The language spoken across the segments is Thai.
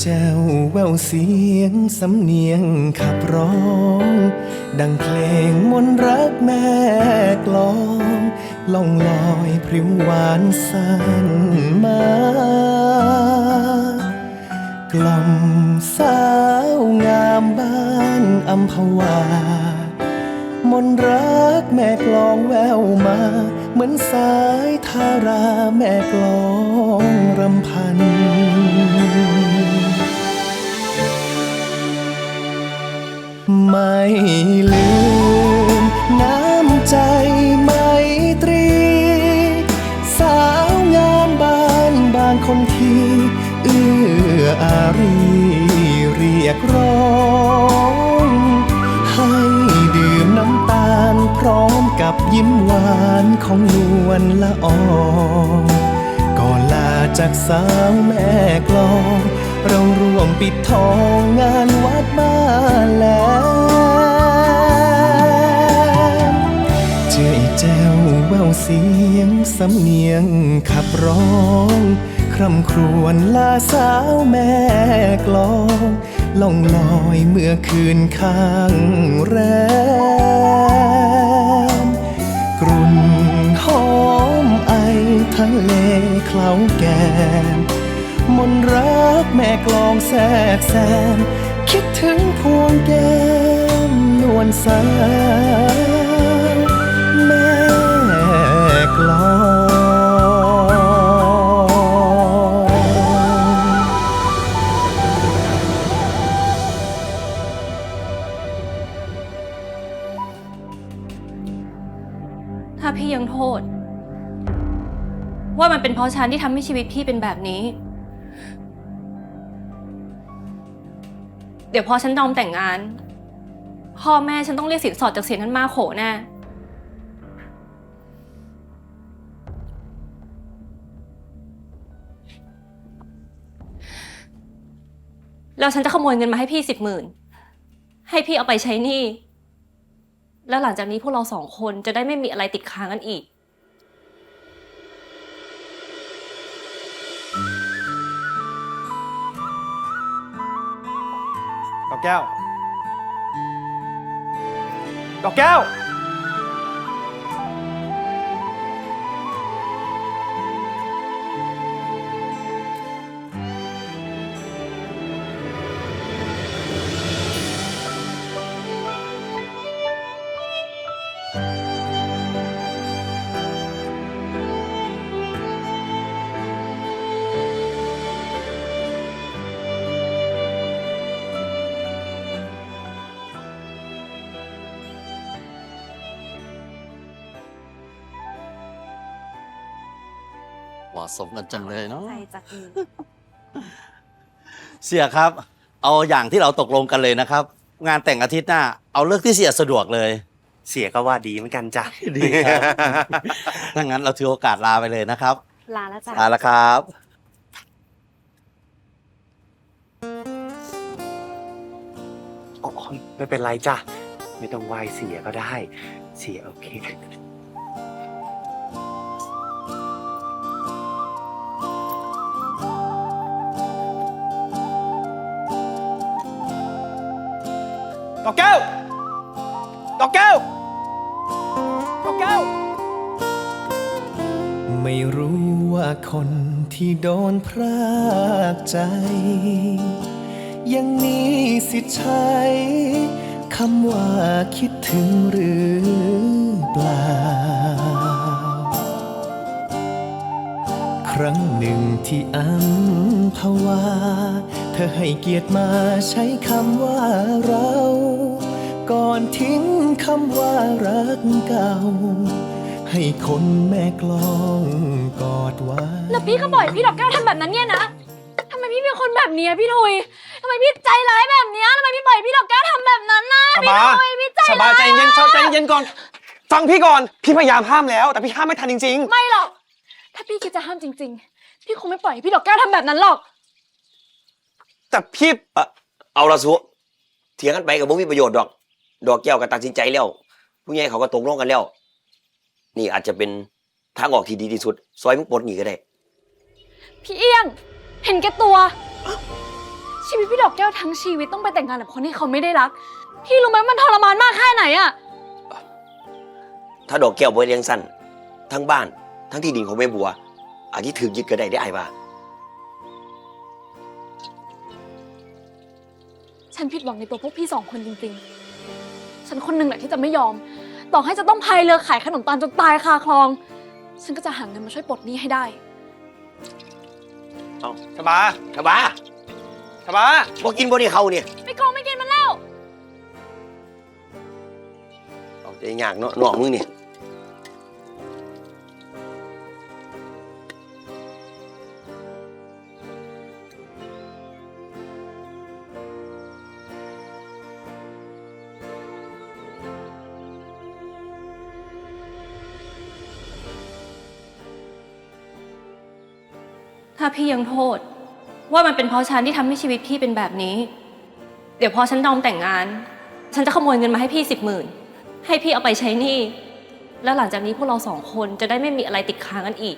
แจ้วแววเสียงสำเนียงขับร้อง ดังเพลงมนต์รักแม่กลองล่องลอยพริ้วหวานสั่นมากล่อมสาวงามบ้านอัมพวามนต์รักแม่กลองแววมา เหมือนสายทาราแม่กลองรำพัน เอื้ออารีเรียกร้องให้ดื่มน้ำตาลพร้อมกับยิ้มหวานของนวลละอองก่อนลาจากสาวแม่กลอง เราร่วมปิดทองงานวัดบ้านแล้วเจยแจ้วแววเสียงสำเนียงขับร้อง คร่ำครวญลาสาวแม่กลองล่องลอยเมื่อคืนข้างแรมกรุ่นหอมไอทะเลเคล้าแก้มมนรักแม่กลองแทรกแซมคิดถึงพวงแก้มนวลสาวแม่กลอง ว่ามันเป็นเพราะฉันที่ทำให้ชีวิตพี่เป็นแบบนี้ เดี๋ยวพอฉันยอมแต่งงาน พ่อแม่ฉันต้องเรียกสินสอดจากเสียนั้นมาโขแน่ แล้วฉันจะขโมยเงินมาให้พี่สิบหมื่น ให้พี่เอาไปใช้หนี้ แล้วหลังจากนี้พวกเราสองคนจะได้ไม่มีอะไรติดค้างกันอีก แก้ว ดอกแก้ว เหมาะสมกันจังเลยเนาะใครจะกินเสียครับ เอาอย่างที่เราตกลงกันเลยนะครับ งานแต่งอาทิตย์หน้า เอาเลือกที่เสียสะดวกเลย เสียก็ว่าดีเหมือนกันจ้ะ ดีครับ ถ้างั้นเราถือโอกาสลาไปเลยนะครับ ลาแล้วจ้ะ ลาละครับ อ๋อไม่เป็นไรจ้ะ ไม่ต้องไหวเสียก็ได้ เสียโอเค ดอกแก้ว ดอกแก้ว ดอกแก้ว ไม่รู้ว่าคนที่โดนพรากใจ ยังมีสิทธิ์ใช้คำว่าคิดถึงหรือเปล่า ครั้งหนึ่งที่อัมพวา เธอให้เกียรติมาใช้คำว่าราก่อนทิ้งคำว่ารักเก่า ให้คนแม่กลองกอดไว้แล้วพี่ก็ปล่อยพี่ดอกแก้วทำแบบนั้นเนี่ยนะทำไมพี่เป็นคนแบบเนี้ยพี่ทุยทำไมพี่ใจร้ายแบบเนี้ยทำไมพี่ปล่อยพี่ดอกแก้วทำแบบนั้นน่ะชพี่บาทุยพี่ใจชบาร้ายใจเย็นชบใจเย็นก่อน ฟังพี่ก่อน พี่พยายามห้ามแล้ว แต่พี่ห้ามไม่ทันจริง ไม่หรอก ถ้าพี่คิดจะห้ามจริง ๆ พี่คงไม่ปล่อยให้พี่ดอกแก้วทำแบบนั้นหรอก ๆ แต่พี่ เอ่อเอาละสุเถียงกันไปกับบ่มีประโยชน์ดอก ดอกแก้วก็ตัดสินใจแล้วผู้ใหญ่เขาก็ตกลงกันแล้ว นี่อาจจะเป็นทางออกที่ดีที่สุด ซอยมึงปลดหนีก็ได้ พี่เอี้ยง เห็นแก่ตัว ชีวิตพี่ดอกแก้วทั้งชีวิตต้องไปแต่งงานกับคนที่เขาไม่ได้รัก พี่รู้ไหมมันทรมานมากแค่ไหนอะถ้าดอกแก้วบ่เลี้ยงสั้นทั้งบ้านทั้งที่ดินของแม่บัว อาจจะถือยึดก็ได้ได้ไอ้ายว่าฉันผิดหวังในตัวพวกพี่สองคนจริงๆ ฉันคนหนึ่งแหละที่จะไม่ยอม ต่อให้จะต้องพายเรือขายขนมตาลจนตายคาคลอง ฉันก็จะหาเงินมาช่วยปลดหนี้ให้ได้ชบาชบาชบาบ่กินบ่ได้เขาเนี่ยไม่โกงไม่กินมันแล้วเอาใจยากเนาะน้องมึงเนี่ย ถ้าพี่ยังโทษ ว่ามันเป็นเพราะฉันที่ทำให้ชีวิตพี่เป็นแบบนี้ เดี๋ยวพอฉันยอมแต่งงาน ฉันจะขโมยเงินมาให้พี่สิบหมื่นให้พี่เอาไปใช้หนี้แล้วหลังจากนี้พวกเราสองคนจะได้ไม่มีอะไรติดค้างกันอีก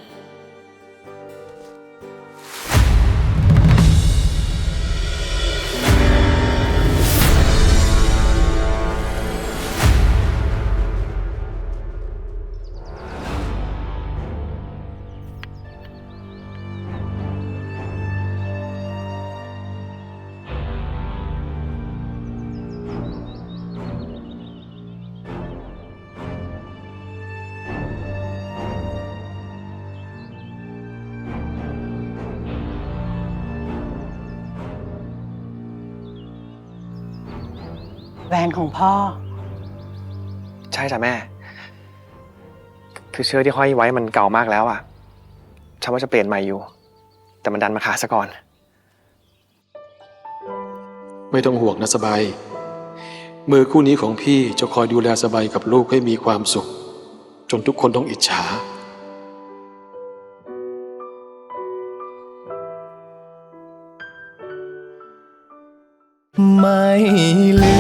แหวนของพ่อ ใช่จ้ะแม่ คือเชือกที่ห้อยไว้มันเก่ามากแล้วอะฉันว่าจะเปลี่ยนใหม่อยู่ แต่มันดันมาขาดซะก่อน ไม่ต้องห่วงนะสบาย มือคู่นี้ของพี่จะคอยดูแลสบายกับลูกให้มีความสุข จนทุกคนต้องอิจฉา ไม่ลื